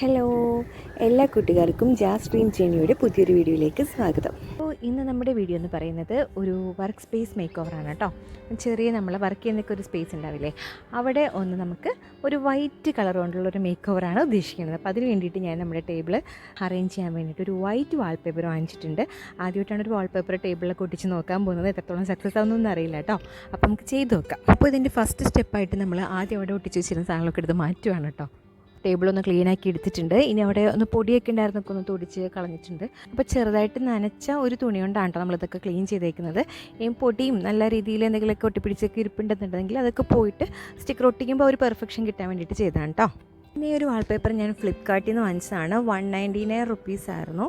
Hello എല്ലാ കുട്ടികൾക്കും jazz dream ജേണിയുടെ പുതിയൊരു വീഡിയോയിലേക്ക് സ്വാഗതം. അപ്പോൾ ഇന്ന് നമ്മുടെ വീഡിയോ എന്ന് പറയുന്നത് ഒരു വർക്ക് സ്പേസ് മേക്ക് ഓവറാണ് കേട്ടോ ചെറിയ നമ്മൾ വർക്ക് ചെയ്യുന്നൊക്കെ ഒരു സ്പേസ് ഉണ്ടാവില്ലേ? അവിടെ ഒന്ന് നമുക്ക് ഒരു വൈറ്റ് കളർ കൊണ്ടുള്ള ഒരു മേക്ക് ഓവറാണ് ഉദ്ദേശിക്കുന്നത്. അപ്പോൾ അതിന് വേണ്ടിയിട്ട് ഞാൻ നമ്മുടെ ടേബിൾ അറേഞ്ച് ചെയ്യാൻ വേണ്ടിയിട്ട് ഒരു വൈറ്റ് വാൾപേപ്പർ വാങ്ങിച്ചിട്ടുണ്ട്. ആദ്യമായിട്ടാണ് ഒരു വാൾപേപ്പർ ടേബിളൊക്കെ ഒട്ടിച്ച് നോക്കാൻ പോകുന്നത്. എത്രത്തോളം സക്സസ് ആവുന്നൊന്നും അറിയില്ല കേട്ടോ അപ്പോൾ നമുക്ക് ചെയ്ത് നോക്കാം. അപ്പോൾ ഇതിന്റെ ഫസ്റ്റ് സ്റ്റെപ്പായിട്ട് നമ്മൾ ആദ്യം അവിടെ ഒട്ടിച്ച് വെച്ചിരുന്ന സാധനങ്ങളൊക്കെ എടുത്ത് മാറ്റുവാണ് കേട്ടോ ടേബിളൊന്ന് ക്ലീൻ ആക്കി എടുത്തിട്ടുണ്ട്. ഇനി അവിടെ ഒന്ന് പൊടിയൊക്കെ ഉണ്ടായിരുന്നൊക്കെ ഒന്ന് തൊടിച്ച് കളഞ്ഞിട്ടുണ്ട്. അപ്പോൾ ചെറുതായിട്ട് നനച്ച ഒരു തുണി കൊണ്ടാണ് കേട്ടോ നമ്മളിതൊക്കെ ക്ലീൻ ചെയ്തേക്കുന്നത്. ഈ പൊടിയും നല്ല രീതിയിൽ എന്തെങ്കിലുമൊക്കെ ഒട്ടിപ്പിടിച്ചൊക്കെ ഇരിപ്പുണ്ടെന്നുണ്ടെങ്കിൽ അതൊക്കെ പോയിട്ട് സ്റ്റിക്കർ ഒട്ടിക്കുമ്പോൾ ഒരു പെർഫെക്ഷൻ കിട്ടാൻ വേണ്ടിയിട്ട് ചെയ്തതാണ് കേട്ടോ ഈ ഒരു വാൾപേപ്പർ ഞാൻ ഫ്ലിപ്കാർട്ടിൽ നിന്ന് വാങ്ങിച്ചതാണ്. വൺ നയന്റി നയൻ റുപ്പീസ് ആയിരുന്നു.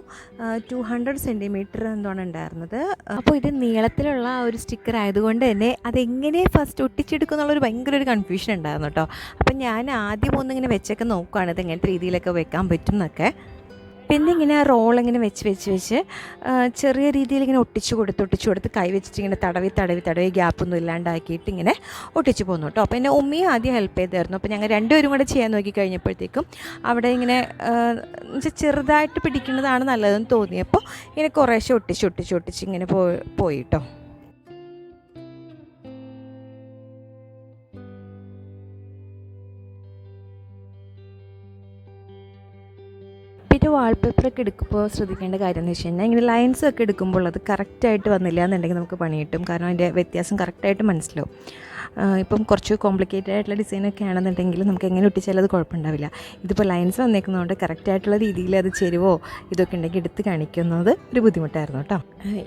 ടു ഹൺഡ്രഡ് സെന്റിമീറ്റർ എന്താണ് ഉണ്ടായിരുന്നത്. അപ്പോൾ ഇത് നീളത്തിലുള്ള ആ ഒരു സ്റ്റിക്കർ ആയതുകൊണ്ട് തന്നെ അതെങ്ങനെ ഫസ്റ്റ് ഒട്ടിച്ചെടുക്കും എന്നുള്ളൊരു ഭയങ്കര ഒരു കൺഫ്യൂഷൻ ഉണ്ടായിരുന്നു കേട്ടോ അപ്പം ഞാൻ ആദ്യം ഒന്നിങ്ങനെ വെച്ചൊക്കെ നോക്കുകയാണ് ഇത് എങ്ങനത്തെ രീതിയിലൊക്കെ വെക്കാൻ പറ്റും എന്നൊക്കെ. പിന്നെ ഇങ്ങനെ റോൾ ഇങ്ങനെ വെച്ച് വെച്ച് വെച്ച് ചെറിയ രീതിയിൽ ഇങ്ങനെ ഒട്ടിച്ചു കൊടുത്ത് ഒട്ടിച്ചു കൊടുത്ത് കൈ വെച്ചിട്ട് ഇങ്ങനെ തടവി തടവി തടവി ഗ്യാപ്പൊന്നും ഇല്ലാണ്ടാക്കിയിട്ട് ഇങ്ങനെ ഒട്ടിച്ച് പോന്നു കേട്ടോ. അപ്പോൾ എന്റെ ഉമ്മയും ആദ്യം ഹെൽപ്പ് ചെയ്തായിരുന്നു. അപ്പോൾ ഞങ്ങൾ രണ്ടുപേരും കൂടെ ചെയ്യാൻ നോക്കി കഴിഞ്ഞപ്പോഴത്തേക്കും അവിടെ ഇങ്ങനെ ചെറുതായിട്ട് പിടിക്കുന്നതാണ് നല്ലതെന്ന് തോന്നിയപ്പോൾ ഇങ്ങനെ കുറേശ്ശെ ഒട്ടിച്ച് ഒട്ടിച്ച് ഒട്ടിച്ച് ഇങ്ങനെ പോയി പോയി കേട്ടോ പിന്നെ വാൾപേപ്പറൊക്കെ എടുക്കുമ്പോൾ ശ്രദ്ധിക്കേണ്ട കാര്യം എന്ന് വെച്ച് കഴിഞ്ഞാൽ ഇങ്ങനെ ലൈൻസ് ഒക്കെ എടുക്കുമ്പോൾ അത് കറക്റ്റായിട്ട് വന്നില്ല എന്നുണ്ടെങ്കിൽ നമുക്ക് പണി കിട്ടും കാരണം അതിന്റെ വ്യത്യാസം കറക്റ്റായിട്ട് മനസ്സിലാവും. ഇപ്പം കുറച്ച് കോംപ്ലിക്കേറ്റഡ് ആയിട്ടുള്ള ഡിസൈനൊക്കെ ആണെന്നുണ്ടെങ്കിൽ നമുക്ക് എങ്ങനെ ഒട്ടിച്ചാലും അത് കുഴപ്പമുണ്ടാവില്ല. ഇതിപ്പോൾ ലൈൻസ് വന്നേക്കുന്നതുകൊണ്ട് കറക്റ്റായിട്ടുള്ള രീതിയിൽ അത് ചെരുവോ ഇതൊക്കെ ഉണ്ടെങ്കിൽ എടുത്ത് കാണിക്കുന്നത് ഒരു ബുദ്ധിമുട്ടായിരുന്നു കേട്ടോ.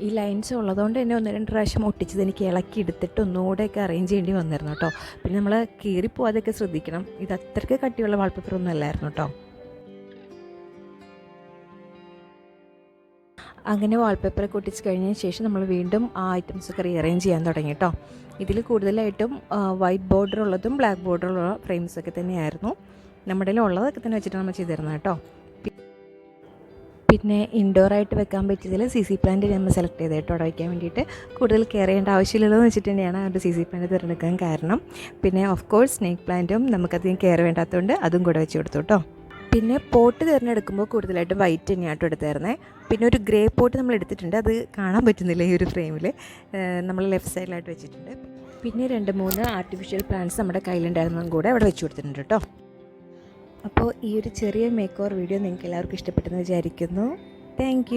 ഈ ലൈൻസ് ഉള്ളതുകൊണ്ട് തന്നെ ഒന്ന് രണ്ട് പ്രാവശ്യം ഒട്ടിച്ചത് എനിക്ക് ഇളക്കി എടുത്തിട്ട് ഒന്നുകൂടെയൊക്കെ അറേഞ്ച് ചെയ്യേണ്ടി വന്നിരുന്നു കേട്ടോ. പിന്നെ നമ്മൾ കീറിപ്പോവാതൊക്കെ ശ്രദ്ധിക്കണം. ഇത് അത്രയ്ക്ക് കട്ടിയുള്ള വാൾപേപ്പർ ഒന്നും അല്ലായിരുന്നു കേട്ടോ. അങ്ങനെ വാൾപേപ്പറൊക്കെ ഒട്ടിച്ച് കഴിഞ്ഞതിന് ശേഷം നമ്മൾ വീണ്ടും ആ ഐറ്റംസൊക്കെ റീഅറേഞ്ച് ചെയ്യാൻ തുടങ്ങി കേട്ടോ ഇതിൽ കൂടുതലായിട്ടും വൈറ്റ് ബോർഡർ ഉള്ളതും ബ്ലാക്ക് ബോർഡർ ഉള്ള ഫ്രെയിംസ് ഒക്കെ തന്നെയായിരുന്നു. നമ്മുടെ ഉള്ളതൊക്കെ തന്നെ വെച്ചിട്ട് നമ്മൾ ചെയ്തിരുന്നത് കേട്ടോ പിന്നെ ഇൻഡോർ ആയിട്ട് വെക്കാൻ പറ്റിയതിൽ സി സി പ്ലാന്റ് നമ്മൾ സെലക്ട് ചെയ്ത് കേട്ടോ അവിടെ വയ്ക്കാൻ വേണ്ടിയിട്ട്. കൂടുതൽ കെയർ ചെയ്യേണ്ട ആവശ്യമില്ലെന്ന് വെച്ചിട്ട് തന്നെയാണ് ഒരു സി സി പ്ലാന്റ് തിരഞ്ഞെടുക്കാൻ കാരണം. പിന്നെ ഓഫ് കോഴ്സ് സ്നേക്ക് പ്ലാന്റും നമുക്കധികം കെയർ വേണ്ടാത്തതുകൊണ്ട് അതും കൂടെ വെച്ച് കൊടുത്തു കേട്ടോ പിന്നെ പോട്ട് തിരഞ്ഞെടുക്കുമ്പോൾ കൂടുതലായിട്ടും വൈറ്റ് തന്നെയാട്ടോ എടുത്തായിരുന്നേ പിന്നെ ഒരു ഗ്രേ പോട്ട് നമ്മൾ എടുത്തിട്ടുണ്ട്. അത് കാണാൻ പറ്റുന്നില്ല ഈ ഒരു ഫ്രെയിമിൽ നമ്മൾ ലെഫ്റ്റ് സൈഡിലായിട്ട് വെച്ചിട്ടുണ്ട്. പിന്നെ രണ്ട് മൂന്ന് ആർട്ടിഫിഷ്യൽ പ്ലാന്റ്സ് നമ്മുടെ കയ്യിലുണ്ടായിരുന്നതും കൂടെ അവിടെ വെച്ച് കൊടുത്തിട്ടുണ്ട് കേട്ടോ. അപ്പോൾ ഈ ഒരു ചെറിയ മേക്ക് ഓവർ വീഡിയോ നിങ്ങൾക്ക് എല്ലാവർക്കും ഇഷ്ടപ്പെട്ടെന്ന് വിചാരിക്കുന്നു. താങ്ക്